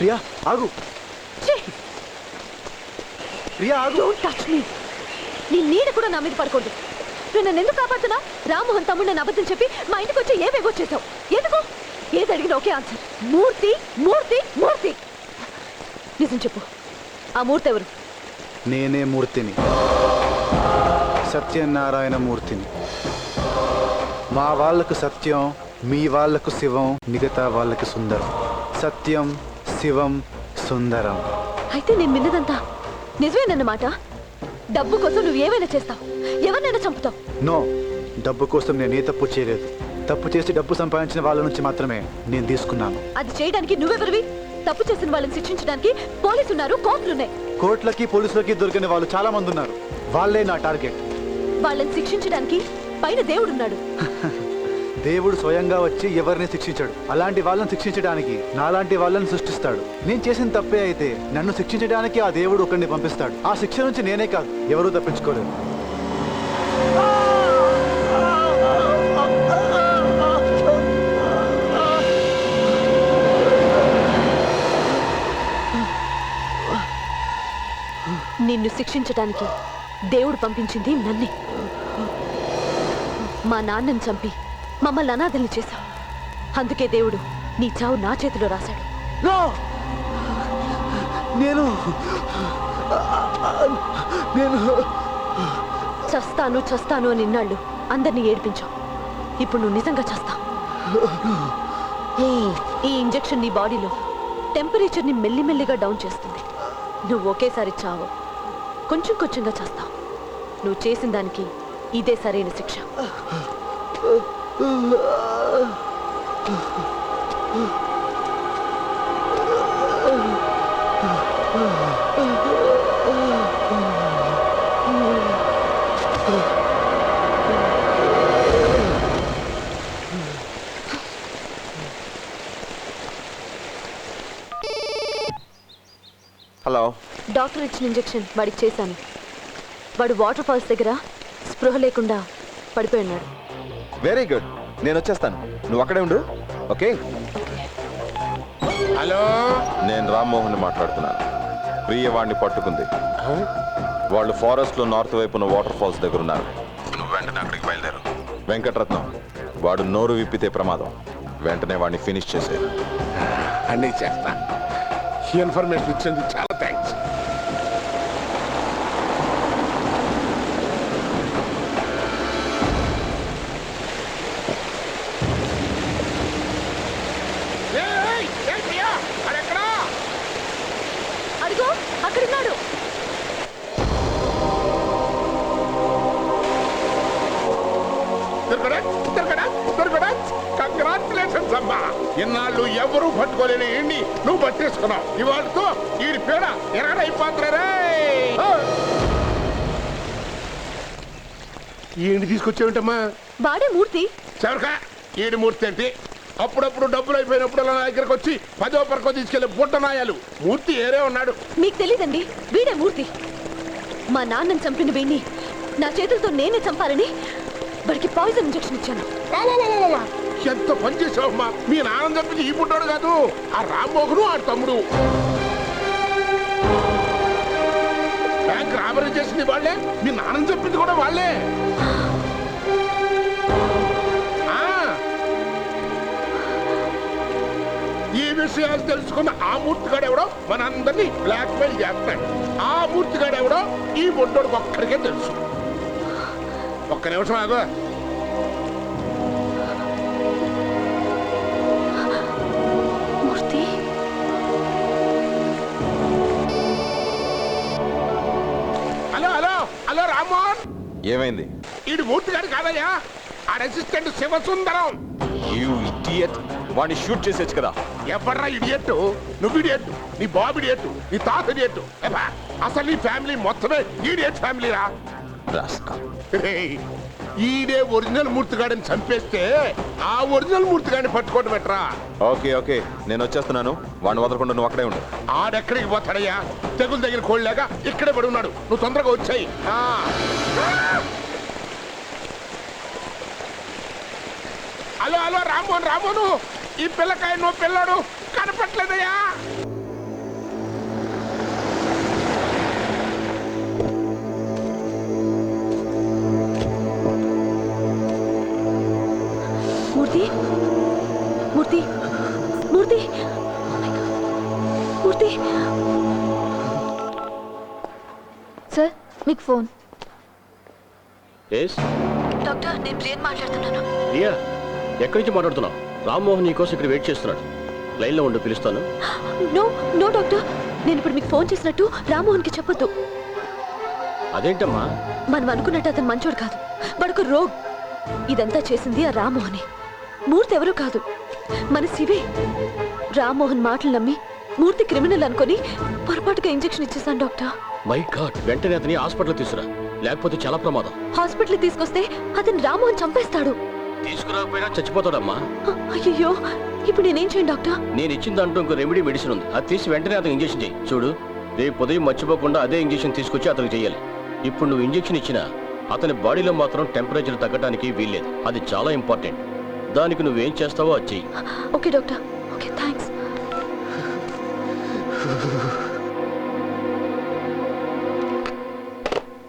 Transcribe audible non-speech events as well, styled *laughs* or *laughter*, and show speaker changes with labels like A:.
A: ప్రియా ఆగు. ప్రియా ఆగు.
B: Don't touch me నీ నీడ కూడా నా మీద పడుకోండి. నువ్వు నన్ను ఎందుకు కాపాడుతున్నా? రామ్మోహన్ తమ్ముడు నన్ను అబద్ధం చెప్పి మా ఇంటికి వచ్చి ఏవేవో చేసావు ఎందుకు? ఏది అడిగిన ఒకే ఆన్సర్ మూర్తి మూర్తి మూర్తి. నిజం చెప్పు. ఆ మూర్తి ఎవరు?
A: నేనే మూర్తిని. సత్యనారాయణ మూర్తిని. మా వాళ్ళకు సత్యం మీ వాళ్ళకు శివం మిగతా వాళ్ళకి సుందరం. సత్యం శివం సుందరం.
B: అయితే నేను విన్నదంతా నిజమేనన్నమాట డబ్బు కోసం నువ్వు ఏమైనా చేస్తావు? ఎవరినైనా చంపుతావు?
A: నో డబ్బు కోసం నేను ఏ తప్పు చేయలేదు. తప్పు చేసి డబ్బు సంపాదించిన వాళ్ళ నుంచి మాత్రమే నేను తీసుకున్నాను.
B: అది చేయడానికి నువ్వెవరివి? తప్పు చేసిన వాళ్ళని శిక్షించడానికి పోలీసు ఉన్నారు కోర్టులు ఉన్నాయి.
A: కోర్టులకి పోలీసులకి దొరికిన వాళ్ళు చాలా మంది ఉన్నారు. వాళ్ళే నా టార్గెట్.
B: వాళ్ళని శిక్షించడానికి పైన దేవుడున్నాడు *laughs*
A: దేవుడు స్వయంగా వచ్చి ఎవరిని శిక్షించాడు. అలాంటి వాళ్ళని శిక్షించడానికి నాలాంటి వాళ్ళని సృష్టిస్తాడు. నేను చేసిన తప్పే అయితే నన్ను శిక్షించడానికి ఆ దేవుడు ఒకరిని పంపిస్తాడు. ఆ శిక్ష నుంచి నేనే కాదు ఎవరూ తప్పించుకోలేదు
B: నిన్ను శిక్షించడానికి దేవుడు పంపించింది నన్నే. మా నాన్నని చంపి మమ్మల్ని అనాథల్ని చేశావు. అందుకే దేవుడు నీ చావు నా చేతిలో రాశాడు!
A: నేను నేను
B: చస్తాను చస్తాను అని ఇన్నాళ్ళు అందరినీ ఏడిపించావు. ఇప్పుడు నువ్వు నిజంగా చస్తావు. ఈ ఇంజెక్షన్ నీ బాడీలో టెంపరేచర్ని మెల్లిమెల్లిగా డౌన్ చేస్తుంది. నువ్వు ఒకేసారి చావు. కొంచెం కొంచెంగా చేస్తావు. నువ్వు చేసిన దానికి ఇదే సరైన శిక్ష.
C: హలో.
B: డాక్టర్ ఇచ్చిన ఇంజెక్షన్ వాడికి చేశాను. వాడు వాటర్ ఫాల్స్ దగ్గర స్పృహ లేకుండా పడిపోయి ఉన్నాడు
C: వెరీ గుడ్ నేను వచ్చేస్తాను. నువ్వు అక్కడే ఉండు. ఓకే?
D: హలో?
C: నేను రామ్మోహన్ మాట్లాడుతున్నాను ప్రియ వాడిని పట్టుకుంది. వాళ్ళు ఫారెస్ట్లో నార్త్ వైపున వాటర్ ఫాల్స్ దగ్గర ఉన్నారు. నువ్వు వెంటనే అక్కడికి బయలుదేరు. వెంకటరత్నం వాడు నోరు విప్పితే ప్రమాదం. వెంటనే వాడిని ఫినిష్ చేసే
D: అన్నీ చేస్తా. ఇన్ఫర్మేషన్ ఇచ్చేందుకు
B: అక్కడున్నాడు
D: కంగ్రాచులేషన్స్ అమ్మా. ఇన్నాళ్ళు ఎవరు పట్టుకోలేని ఎండి నువ్వు పట్టేసుకున్నావు. ఇవాళతో ఈ పేడ ఎరగడైపోతున్నారే ఏంటి తీసుకొచ్చావేంటమ్మా?
B: వాడే మూర్తి.
D: చవరకా ఏడు మూర్తి అంటే అప్పుడప్పుడు డబ్బులు అయిపోయినప్పుడు నా దగ్గరకు వచ్చి పదో పరకో తీసుకెళ్ళే బుట్ట నాయాలు మూర్తి ఏరే ఉన్నాడు.
B: మీకు తెలీదండి వీడే మూర్తి. మా నాన్నని చంపిన వీణ్ణి నా చేతులతో నేనే చంపాలని వాడికి పాయిజన్ ఇంజెక్షన్ ఇచ్చాను.
D: ఎంత పని చేసావమ్మా మీ నాన్న చంపింది ఈ పుట్టాడు కాదు ఆ రామ్మోహను ఆ తమ్ముడు. బ్యాంక్ రాబరీ చేసింది వాళ్ళే మీ నాన్న చెప్పింది కూడా వాళ్ళే. విషయాలు తెలుసుకున్న ఆ మూర్తిగాడు ఎవడో మనందరినీ బ్లాక్ మెయిల్ చేస్తాడు. ఆ మూర్తిగాడు ఎవడో ఈ బొడ్డోడికి ఒక్కడికే తెలుసు. ఒక్క నిమిషం ఆగో.
B: Murthy?
D: Hello hello hello Rammohan.
C: ఏమైంది?
D: ఈడు మూర్తి గారు కాదయ్యా. ఆ అసిస్టెంట్ శివసుందరం.
C: యూ ఇడియట్ వాడిని షూట్ చేసేచ్చు కదా.
D: ఎవర్రా ఇడియట్టు? నువ్వు ఇడియట్టు? నీ బాబు ఇడియట్టు? నీ తాత ఇడియట్టు? అసలు నీ ఫ్యామిలీ మొత్తమే ఈడియట్ ఫ్యామిలీ రా ఈడే ఒరిజినల్ మూర్తిగాడిని చంపేస్తే ఆ ఒరిజినల్ మూర్తిగాడిని పట్టుకోవడం ఎట్రా?
C: Okay okay. నేను వచ్చేస్తున్నాను. వాడిని వదలకుండా నువ్వు అక్కడే ఉండు.
D: ఆడెక్కడికి పోతాడయ్యా? తెగులు దగ్గర కోళ్ళాక ఇక్కడే పడి ఉన్నాడు. నువ్వు తొందరగా వచ్చాయి. హలో హలో రామోహన్ రామోను ఈ పిల్లకాయ నువ్వు పిల్లడు కనపట్లేదయ్యా.
B: మూర్తి మూర్తి మూర్తి. మూర్తి.
E: సార్ మీకు ఫోన్.
F: ఎస్
B: డాక్టర్ నేను ప్లేన్ మాట్లాడుతున్నాను.
F: ఎక్కడి నుంచి మాట్లాడుతున్నావు? రామ్మోహన్ నీకోసం ఇక్కడ వెయిట్ చేస్తున్నాడు. లైన్లో ఉండి పిలుస్తాను.
B: No no doctor. నేను ఇప్పుడు మీకు ఫోన్ చేసినట్టు రామ్మోహన్కి చెప్పొద్దు.
F: అదేంటమ్మా?
B: మనం అనుకున్నట్టు అతను మంచోడు కాదు. వాడొక రోగ్. ఇదంతా చేసింది ఆ రామ్మోహనే. మూర్తి ఎవరూ కాదు. మన శివే. రామ్మోహన్ మాటలు నమ్మి మూర్తి క్రిమినల్ అనుకొని పొరపాటుగా ఇంజెక్షన్ ఇచ్చేసాను డాక్టర్.
F: మై గాడ్ వెంటనే అతని హాస్పిటల్ తీసుకురా. లేకపోతే చాలా ప్రమాదం.
B: హాస్పిటల్ తీసుకొస్తే అతను రామ్మోహన్ చంపేస్తాడు.
F: తీసుకురాకపోయినా చచ్చిపోతాడమ్మా.
B: అయ్యో ఇప్పుడు నేనేం చేయను డాక్టర్?
F: నేను ఇచ్చిన దాంట్లో ఇంకో రెమెడీ మెడిసిన్ ఉంది. అది తీసి వెంటనే అతను ఇంజెక్షన్ చేయి. చూడు రేపు ఉదయం మర్చిపోకుండా అదే ఇంజెక్షన్ తీసుకొచ్చి అతనికి చేయాలి. ఇప్పుడు నువ్వు ఇంజెక్షన్ ఇచ్చినా అతని బాడీలో మాత్రం టెంపరేచర్ తగ్గడానికి వీల్లేదు. అది చాలా ఇంపార్టెంట్ దానికి నువ్వేం చేస్తావో అది చెయ్యి.
B: Okay doctor. Okay thanks